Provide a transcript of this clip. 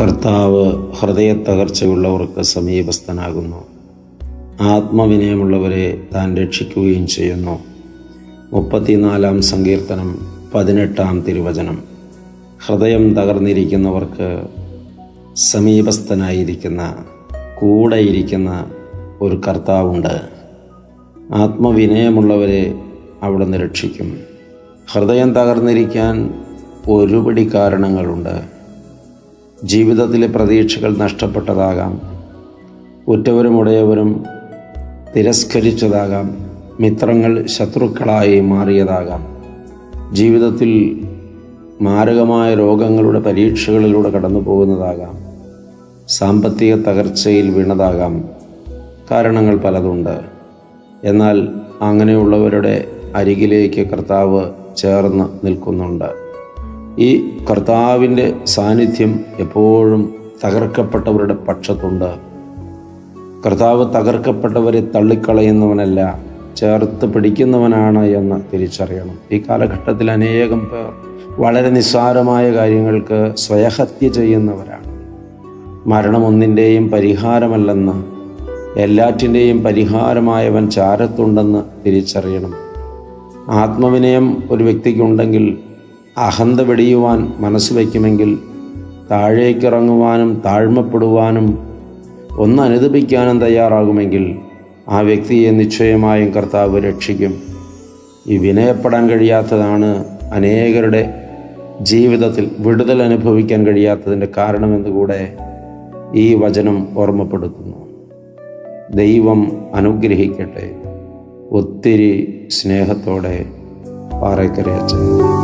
കർത്താവ് ഹൃദയത്തകർച്ചയുള്ളവർക്ക് സമീപസ്ഥനാകുന്നു. ആത്മവിനയമുള്ളവരെ താൻ രക്ഷിക്കുകയും ചെയ്യുന്നു. മുപ്പത്തിനാലാം സങ്കീർത്തനം പതിനെട്ടാം തിരുവചനം. ഹൃദയം തകർന്നിരിക്കുന്നവർക്ക് സമീപസ്ഥനായിരിക്കുന്ന കൂടെയിരിക്കുന്ന ഒരു കർത്താവുണ്ട്. ആത്മവിനയമുള്ളവരെ അവിടുന്ന് രക്ഷിക്കും. ഹൃദയം തകർന്നിരിക്കാൻ ഒരുപടി കാരണങ്ങളുണ്ട്. ജീവിതത്തിലെ പ്രതീക്ഷകൾ നഷ്ടപ്പെട്ടതാകാം. ഉറ്റവരും ഉടയവരും തിരസ്കരിച്ചതാകാം. മിത്രങ്ങൾ ശത്രുക്കളായി മാറിയതാകാം. ജീവിതത്തിൽ മാരകമായ രോഗങ്ങളുടെ പരീക്ഷകളിലൂടെ കടന്നു പോകുന്നതാകാം സാമ്പത്തിക തകർച്ചയിൽ വീണതാകാം. കാരണങ്ങൾ പലതുണ്ട്. എന്നാൽ അങ്ങനെയുള്ളവരുടെ അരികിലേക്ക് കർത്താവ് ചേർന്ന് നിൽക്കുന്നുണ്ട്. ഈ കർത്താവിന്റെ സാന്നിധ്യം എപ്പോഴും തകർക്കപ്പെട്ടവരുടെ പക്ഷത്തുണ്ട്. കർത്താവ് തകർക്കപ്പെട്ടവരെ തള്ളിക്കളയുന്നവനല്ല ചേർത്ത് പിടിക്കുന്നവനാണ് എന്ന് തിരിച്ചറിയണം. ഈ കാലഘട്ടത്തിൽ അനേകം പേർ വളരെ നിസ്സാരമായ കാര്യങ്ങൾക്ക് സ്വയഹത്യ ചെയ്യുന്നവരാണ്. മരണമൊന്നിന്റെയും പരിഹാരമല്ലെന്ന് എല്ലാറ്റിന്റെയും പരിഹാരമായവൻ ചാരത്തുണ്ടെന്ന് തിരിച്ചറിയണം. ആത്മവിനയം ഒരു വ്യക്തിക്കുണ്ടെങ്കിൽ അഹന്ത വെടിയുവാൻ മനസ്സ് വയ്ക്കുമെങ്കിൽ താഴേക്കിറങ്ങുവാനും താഴ്മപ്പെടുവാനും ഒന്ന് അനുദപിക്കാനും തയ്യാറാകുമെങ്കിൽ ആ വ്യക്തിയെ നിശ്ചയമായും കർത്താവ് രക്ഷിക്കും. ഈ വിനയപ്പെടാൻ കഴിയാത്തതാണ് അനേകരുടെ ജീവിതത്തിൽ വിടുതൽ അനുഭവിക്കാൻ കഴിയാത്തതിന്റെ കാരണമെന്ന് കൂടെ ഈ വചനം ഓർമ്മപ്പെടുത്തുന്നു. ദൈവം അനുഗ്രഹിക്കട്ടെ. ഒത്തിരി സ്നേഹത്തോടെ പാറയ്ക്കരയച്ചൻ